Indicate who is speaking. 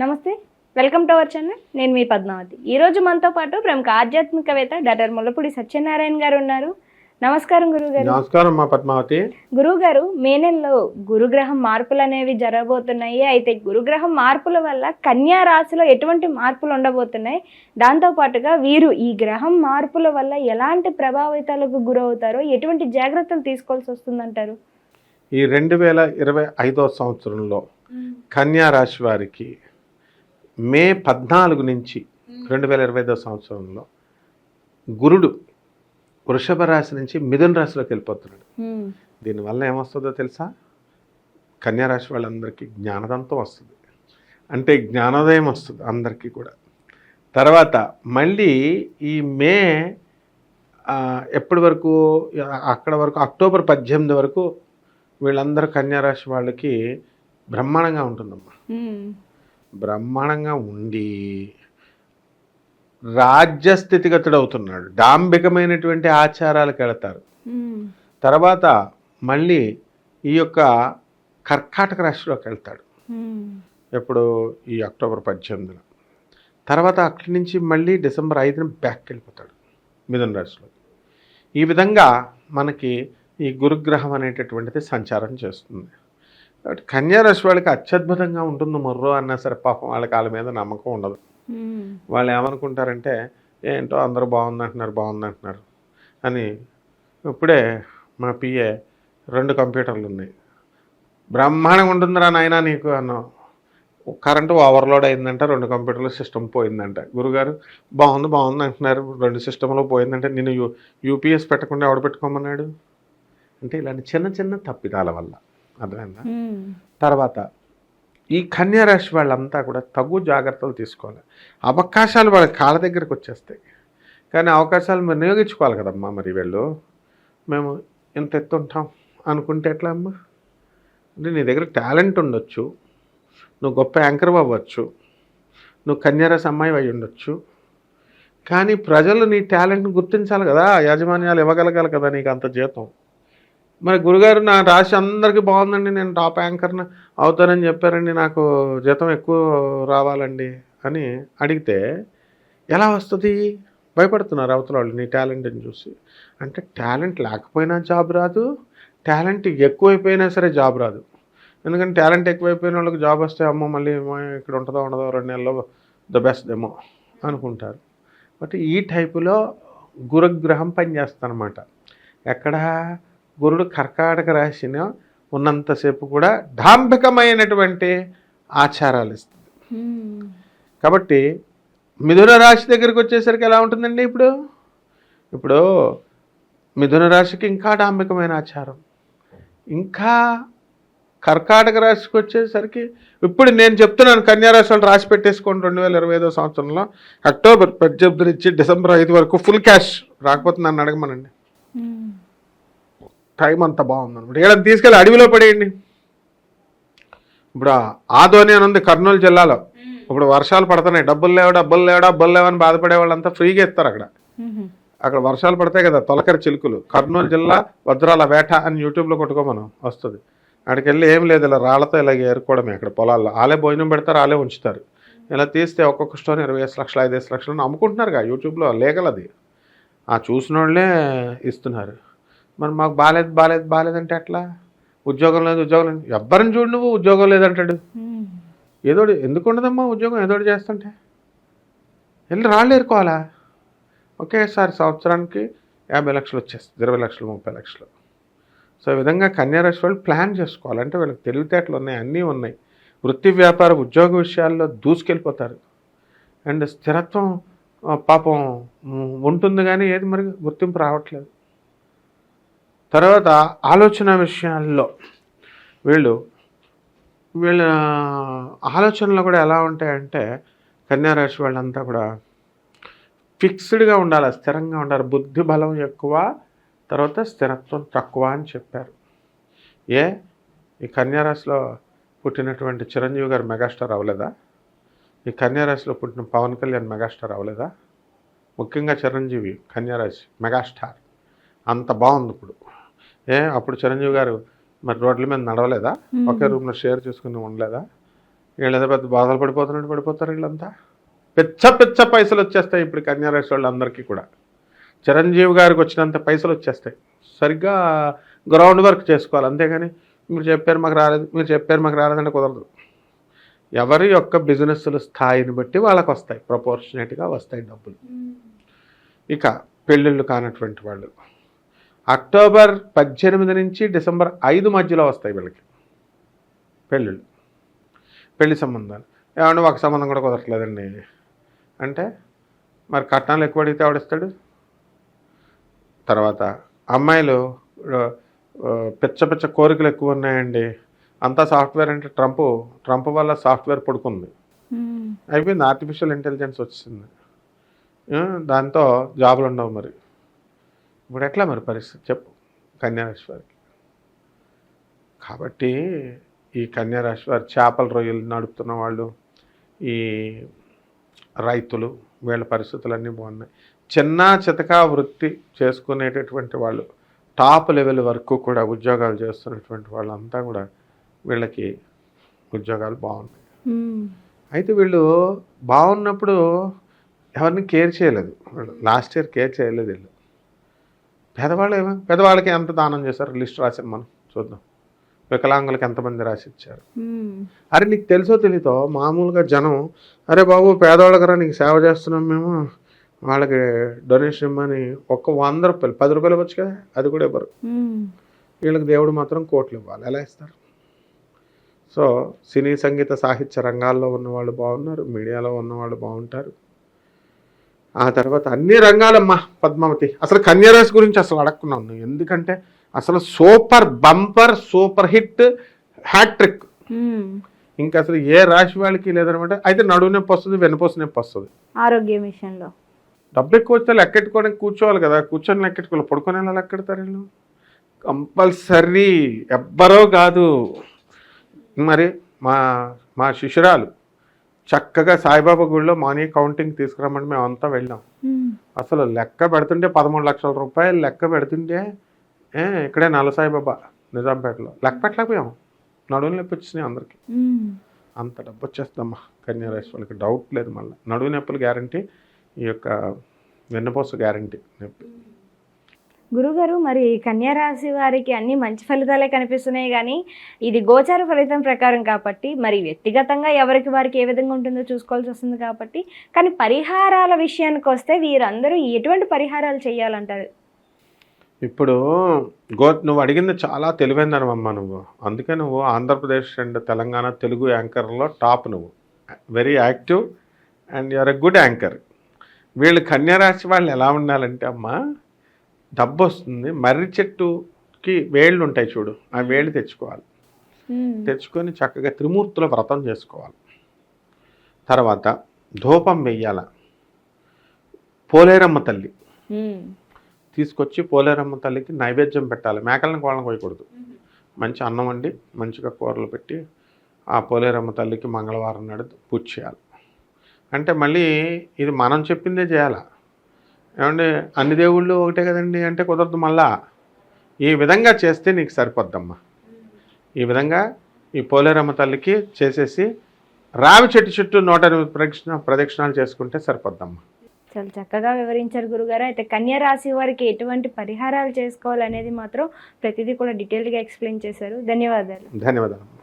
Speaker 1: నమస్తే. Welcome to our channel. నేను మీ పద్మావతి. ఈ రోజు మనతో పాటు ప్రముఖ ఆధ్యాత్మికవేత్త డాక్టర్ ముల్లపూడి సత్యనారాయణ గారు ఉన్నారు. నమస్కారం గురువు గారు
Speaker 2: నమస్కారం మా పద్మావతి.
Speaker 1: గురువు గారు మే నెలలో గురుగ్రహం మార్పులు అనేవి జరగబోతున్నాయి. అయితే గురుగ్రహం మార్పుల వల్ల కన్యా రాశిలో ఎటువంటి మార్పులు ఉండబోతున్నాయి? దాంతో పాటుగా వీరు ఈ గ్రహం మార్పుల వల్ల ఎలాంటి ప్రభావితాలకు గురవుతారో ఎటువంటి జాగ్రత్తలు తీసుకోవాల్సి వస్తుందంటారు?
Speaker 2: ఈ రెండు వేల ఇరవై ఐదో సంవత్సరంలో కన్యా రాశి వారికి మే పద్నాలుగు నుంచి రెండు వేల ఇరవై ఐదో సంవత్సరంలో గురుడు వృషభ రాశి నుంచి మిథున రాశిలోకి వెళ్ళిపోతున్నాడు. దీనివల్ల ఏమొస్తుందో తెలుసా? కన్యా రాశి వాళ్ళందరికీ జ్ఞానదంతం వస్తుంది. అంటే జ్ఞానోదయం వస్తుంది అందరికీ కూడా. తర్వాత మళ్ళీ ఈ మే ఎప్పటి వరకు అక్కడ వరకు అక్టోబర్ పద్దెనిమిది వరకు వీళ్ళందరూ కన్యా రాశి వాళ్ళకి బ్రహ్మాండంగా ఉంటుందమ్మా. బ్రహ్మాండంగా ఉండి రాజ్యస్థితిగతుడు అవుతున్నాడు డాంబికమైనటువంటి ఆచారాలకు వెళతారు. తర్వాత మళ్ళీ ఈ యొక్క కర్కాటక రాశిలోకి వెళ్తాడు. ఎప్పుడు ఈ అక్టోబర్ పద్దెనిమిదిన. తర్వాత అక్కడి నుంచి మళ్ళీ డిసెంబర్ ఐదున బ్యాక్ వెళ్ళిపోతాడు మిథున రాశిలో. ఈ విధంగా మనకి ఈ గురుగ్రహం అనేటటువంటిది సంచారం చేస్తుంది. కాబట్టి కన్యా రాశి వాళ్ళకి అత్యద్భుతంగా ఉంటుంది మొర్రో అన్నా సరే పాపం వాళ్ళకి వాళ్ళ మీద నమ్మకం ఉండదు. వాళ్ళు ఏమనుకుంటారంటే ఏంటో అందరూ బాగుందంటున్నారు బాగుందంటున్నారు అని ఇప్పుడే మా పిఏ రెండు కంప్యూటర్లు ఉన్నాయి. బ్రహ్మాండంగా ఉంటుందిరా నాయనా నీకు అన్నావు కరెంటు ఓవర్లోడ్ అయిందంట రెండు కంప్యూటర్లు సిస్టమ్ పోయిందంట. గురుగారు బాగుంది బాగుంది అంటున్నారు రెండు సిస్టంలో పోయిందంటే నేను యూ యూపీఎస్ పెట్టకుండా ఎవడు పెట్టుకోమన్నాడు? అంటే ఇలాంటి చిన్న చిన్న తప్పిదాల వల్ల. అర్థమైందా. తర్వాత ఈ కన్యా రాశి వాళ్ళంతా కూడా తగు జాగ్రత్తలు తీసుకోవాలి. అవకాశాలు వాళ్ళ కాళ్ళ దగ్గరకు వచ్చేస్తాయి. కానీ అవకాశాలు మరి వినియోగించుకోవాలి కదమ్మా మరి వీళ్ళు. మేము ఇంత ఎత్తుంటాం అనుకుంటే ఎట్లా అమ్మా? అంటే నీ దగ్గర టాలెంట్ ఉండొచ్చు. నువ్వు గొప్ప యాంకర్ అవ్వచ్చు. నువ్వు కన్యారాశి అమ్మాయి అయి ఉండొచ్చు. కానీ ప్రజలు నీ టాలెంట్ని గుర్తించాలి కదా. యాజమాన్యాలు ఇవ్వగలగాలి కదా నీకు అంత జీతం. మరి గురుగారు నా రాశి అందరికీ బాగుందండి. నేను టాప్ యాంకర్ని అవుతానని చెప్పారండి. నాకు జీతం ఎక్కువ రావాలండి అని అడిగితే ఎలా వస్తుంది? భయపడుతున్నారు అవతల వాళ్ళు నీ టాలెంట్ని చూసి. అంటే టాలెంట్ లేకపోయినా జాబ్ రాదు. టాలెంట్ ఎక్కువైపోయినా సరే జాబ్ రాదు. ఎందుకంటే టాలెంట్ ఎక్కువైపోయిన వాళ్ళకి జాబ్ వస్తే అమ్మో మళ్ళీ ఇక్కడ ఉంటుందో ఉండదో రెండు నెలల్లో ద బెస్ట్ ఏమో అనుకుంటారు. బట్ ఈ టైపులో గురుగ్రహం పనిచేస్తానమాట ఎక్కడా గురుడు కర్కాటక రాశిని ఉన్నంతసేపు కూడా డాంభికమైనటువంటి ఆచారాలు ఇస్తుంది కాబట్టి మిథున రాశి దగ్గరికి వచ్చేసరికి ఎలా ఉంటుందండి ఇప్పుడు? ఇప్పుడు మిథున రాశికి ఇంకా డాంబికమైన ఆచారం. ఇంకా కర్కాటక రాశికి వచ్చేసరికి ఇప్పుడు నేను చెప్తున్నాను కన్యారాశి వాళ్ళు రాసి పెట్టేసుకోండి రెండు వేల ఇరవై ఐదో సంవత్సరంలో. అక్టోబర్ పద్దెనిమిది నుంచి డిసెంబర్ ఐదు వరకు ఫుల్ క్యాష్. రాకపోతే నన్ను అడగమనండి. టైం అంత బాగుంది అనమాట ఇక్కడ తీసుకెళ్ళి అడవిలో పడేయండి. ఇప్పుడు ఆదోని అని ఉంది కర్నూలు జిల్లాలో. ఇప్పుడు వర్షాలు పడుతున్నాయి. డబ్బులు లేవు డబ్బులు లేవు డబ్బులు లేవని బాధపడే వాళ్ళంతా ఫ్రీగా ఇస్తారు అక్కడ. అక్కడ వర్షాలు పడతాయి కదా తొలకరి చిలుకలు. కర్నూలు జిల్లా వజ్రాల వేట అని యూట్యూబ్లో కొట్టుకోమను వస్తుంది. అక్కడికి వెళ్ళి ఏం లేదు ఇలా రాళ్ళతో ఇలా ఏరుకోవడమే అక్కడ పొలాల్లో. ఆలే భోజనం పెడతారు ఆలే ఉంచుతారు. ఇలా తీస్తే ఒక్కొక్క స్టోన్ ఇరవై ఐదు లక్షలు ఐదేసి లక్షలు అని అమ్ముకుంటున్నారుగా యూట్యూబ్లో లీగల్ అది. ఆ చూసిన వాళ్ళే ఇస్తున్నారు. మరి మాకు బాగాలేదు బాగాలేదు బాగాలేదంటే ఎట్లా? ఉద్యోగం లేదు ఉద్యోగం లేదు. ఎవ్వరిని చూడు నువ్వు ఉద్యోగం లేదంటాడు. ఏదోటి ఎందుకు ఉండదమ్మా ఉద్యోగం? ఏదోటి చేస్తుంటే. వెళ్ళి రాళ్ళు ఏరుకోవాలా? ఒకేసారి సంవత్సరానికి యాభై లక్షలు వచ్చేస్తుంది ఇరవై లక్షలు ముప్పై లక్షలు. సో ఈ విధంగా కన్యారాశి వాళ్ళు ప్లాన్ చేసుకోవాలి. అంటే వీళ్ళకి తెలివితేటలు ఉన్నాయి అన్నీ ఉన్నాయి. వృత్తి వ్యాపార ఉద్యోగ విషయాల్లో దూసుకెళ్ళిపోతారు. అండ్ స్థిరత్వం పాపం ఉంటుంది కానీ ఏది మరి గుర్తింపు రావట్లేదు. తర్వాత ఆలోచన విషయాల్లో వీళ్ళు వీళ్ళ ఆలోచనలు కూడా ఎలా ఉంటాయంటే కన్యారాశి వాళ్ళంతా కూడా ఫిక్స్డ్గా ఉండాలి స్థిరంగా ఉండాలి. బుద్ధి బలం ఎక్కువ తర్వాత స్థిరత్వం తక్కువ అని చెప్పారు. ఏ? ఈ కన్యారాశిలో పుట్టినటువంటి చిరంజీవి గారు మెగాస్టార్ అవ్వలేదా? ఈ కన్యారాశిలో పుట్టిన పవన్ కళ్యాణ్ మెగాస్టార్ అవ్వలేదా? ముఖ్యంగా చిరంజీవి కన్యారాశి మెగాస్టార్. అంత బాగుంది ఇప్పుడు. ఏ అప్పుడు చిరంజీవి గారు మరి రోడ్ల మీద నడవలేదా? ఒకే రూమ్లో షేర్ చేసుకుని ఉండలేదా? వీళ్ళు ఏదో పెద్ద బాధలు పడిపోతున్నట్టు పడిపోతారు వీళ్ళంతా. పిచ్చ పిచ్చ పైసలు వచ్చేస్తాయి ఇప్పుడు కన్యారాశి వాళ్ళందరికీ కూడా. చిరంజీవి గారికి వచ్చినంత పైసలు వచ్చేస్తాయి. సరిగ్గా గ్రౌండ్ వర్క్ చేసుకోవాలి అంతేగాని మీరు చెప్పారు మాకు రాలేదు మీరు చెప్పారు మాకు రాలేదంటే కుదరదు. ఎవరి యొక్క బిజినెస్ల స్థాయిని బట్టి వాళ్ళకి వస్తాయి ప్రపోర్షనేట్గా వస్తాయి డబ్బులు. ఇక పెళ్ళిళ్ళు కానటువంటి వాళ్ళు. అక్టోబర్ పద్దెనిమిది నుంచి డిసెంబర్ ఐదు మధ్యలో వస్తాయి వీళ్ళకి. పెళ్ళిళ్ళు. పెళ్ళి సంబంధాలు. ఏమంటే ఒక సంబంధం కూడా కుదరట్లేదండి. అంటే మరి కట్నాలు ఎక్కువ అడిగితే ఆవిడిస్తాడు తర్వాత అమ్మాయిలు పిచ్చ పిచ్చ కోరికలు ఎక్కువ ఉన్నాయండి. అంతా సాఫ్ట్వేర్ అంటే ట్రంప్ ట్రంప్ వల్ల సాఫ్ట్వేర్ పడుకుంది. అయిపోయింది. ఆర్టిఫిషియల్ ఇంటెలిజెన్స్ వచ్చింది. దాంతో జాబులు ఉండవు మరి. ఇప్పుడు ఎట్లా మరి పరిస్థితి? చెప్పు. కన్యారాశి వారికి. కాబట్టి ఈ కన్యారాశి వారి చేపల రొయ్యలు నడుపుతున్న వాళ్ళు ఈ రైతులు వీళ్ళ పరిస్థితులన్నీ బాగున్నాయి. చిన్న చితక వృత్తి చేసుకునేటటువంటి వాళ్ళు టాప్ లెవెల్ వరకు కూడా ఉద్యోగాలు చేస్తున్నటువంటి వాళ్ళంతా కూడా వీళ్ళకి ఉద్యోగాలు బాగున్నాయి. అయితే వీళ్ళు బాగున్నప్పుడు ఎవరిని కేర్ చేయలేదు. లాస్ట్ ఇయర్ కేర్ చేయలేదు వీళ్ళు. పేదవాళ్ళు ఏమో? పేదవాళ్ళకి ఎంత దానం చేశారు? లిస్ట్ రాసాం మనం. చూద్దాం. వికలాంగులకు ఎంతమంది రాసి ఇచ్చారు. అరే నీకు తెలుసో తెలీతో మామూలుగా జనం అరే బాబు పేదవాళ్ళకరా నీకు సేవ చేస్తున్నాం మేము. వాళ్ళకి డొనేషన్ ఇమ్మని ఒక్క వంద రూపాయలు పది రూపాయలు ఇవ్వచ్చు కదా? అది కూడా ఇవ్వరు. వీళ్ళకి దేవుడు మాత్రం కోట్లు ఇవ్వాలి. ఎలా ఇస్తారు? సో సినీ సంగీత సాహిత్య రంగాల్లో ఉన్నవాళ్ళు బాగున్నారు మీడియాలో ఉన్నవాళ్ళు బాగుంటారు. ఆ తర్వాత అన్ని రంగాలమ్మా పద్మావతి. అసలు కన్యారాశి గురించి అసలు అడగకున్నాను నువ్వు ఎందుకంటే అసలు super bumper super hit hattrick. ఇంకా అసలు ఏ రాశి వాళ్ళకి లేదనమాట. అయితే నడువు నొప్పి వస్తుంది వెన్నుపోసు నొప్పి వస్తుంది.
Speaker 1: ఆరోగ్య విషయంలో.
Speaker 2: డబ్బు ఎక్కువ వస్తే లెక్కెట్టుకోవడానికి కూర్చోవాలి కదా. కూర్చొని లెక్కెట్టుకోవాలి. పడుకొని ఎలా లెక్కెడతారు వీళ్ళు? కంపల్సరీ ఎవ్వరో కాదు. మరి మా మా శిష్యురాలు. చక్కగా సాయిబాబా గుడిలో మనీ కౌంటింగ్ తీసుకురమ్మని మేము అంతా వెళ్ళాం. అసలు లెక్క పెడుతుంటే పదమూడు లక్షల రూపాయలు లెక్క పెడుతుంటే ఏ ఇక్కడే నల్ల సాయిబాబా నిజాంపేటలో. లెక్క పెట్టలేకపోయాం. నడువులు నొప్పి వచ్చినాయి అందరికీ. అంత డబ్బు వచ్చేస్తుందమ్మా. కన్యారాశి వాళ్ళకి డౌట్ లేదు మళ్ళీ. నడువు నొప్పులు గ్యారంటీ ఈ యొక్క వెన్నపోస గ్యారంటీ నొప్పి.
Speaker 1: గురుగారు మరి కన్యారాశి వారికి అన్ని మంచి ఫలితాలే కనిపిస్తున్నాయి కానీ ఇది గోచార ఫలితం ప్రకారం కాబట్టి మరి వ్యక్తిగతంగా ఎవరికి వారికి ఏ విధంగా ఉంటుందో చూసుకోవాల్సి వస్తుంది కాబట్టి కానీ పరిహారాల విషయానికి వస్తే వీరందరూ ఎటువంటి పరిహారాలు చేయాలంటారు?
Speaker 2: ఇప్పుడు గో నువ్వు అడిగింది చాలా తెలివైందనమ్మా నువ్వు. అందుకే నువ్వు ఆంధ్రప్రదేశ్ అండ్ తెలంగాణ తెలుగు యాంకర్లో టాప్ నువ్వు. Very active and you are a good anchor వీళ్ళు కన్యారాశి వాళ్ళు ఎలా ఉండాలంటే అమ్మా డబ్బు వస్తుంది మర్రి చెట్టుకి వేళ్ళు ఉంటాయి చూడు. ఆ వేళ్ళు తెచ్చుకోవాలి. తెచ్చుకొని చక్కగా త్రిమూర్తుల వ్రతం చేసుకోవాలి. తర్వాత ధూపం వెయ్యాల. పోలేరమ్మ తల్లి. తీసుకొచ్చి పోలేరమ్మ తల్లికి నైవేద్యం పెట్టాలి. మేకలను కోళ్ళని కోయకూడదు. మంచి అన్నం వండి మంచిగా కూరలు పెట్టి ఆ పోలేరమ్మ తల్లికి మంగళవారం నాడు పూజ చేయాలి. అంటే మళ్ళీ ఇది మనం చెప్పిందే చేయాలా? ఏమంటే అన్ని దేవుళ్ళు ఒకటే కదండి అంటే కుదరదు మళ్ళా. ఈ విధంగా చేస్తే నీకు సరిపోద్దమ్మా. ఈ విధంగా ఈ పోలేరమ్మ తల్లికి చేసేసి రావి చెట్టు చుట్టూ నూట ఎనిమిది ప్రదక్షిణ ప్రదక్షిణాలు చేసుకుంటే సరిపోద్దమ్మా.
Speaker 1: చాలా చక్కగా వివరించారు గురుగారు. అయితే కన్యా రాశి వారికి ఎటువంటి పరిహారాలు చేసుకోవాలనేది మాత్రం ప్రతిదీ కూడా డీటెయిల్గా ఎక్స్ప్లెయిన్ చేశారు. ధన్యవాదాలు.
Speaker 2: ధన్యవాదాలు.